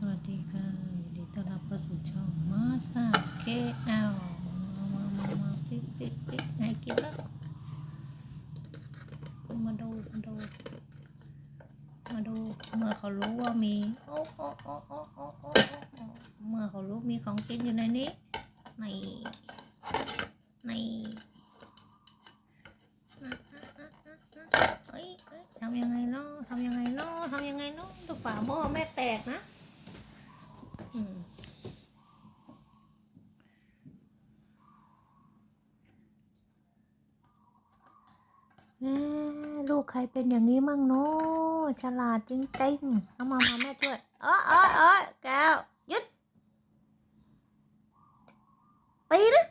สวัสดีค่ะยินดีต้อนรับเข้าสู่ช่องมาสาเคเอลมามามาปิดปิดปิดให้กินแล้วมาดูมาดูมาดู เมื่อเขารู้ว่ามีโอ้โอ้โอ้โอ้โอ้โอ้โอ้เมื่อเขารู้มีของกินอยู่ในนี้ในในเอ้ยทำยังไงเนาะทำยังไงเนาะทำยังไงเนาะตัวฝาหม้อแม่แตกนะ ลูกใครเป็นอย่างนี้มั่งเนาะฉลาดจริงๆเอามามาแม่ช่วยเออเออเออแก้วยึดตีเลย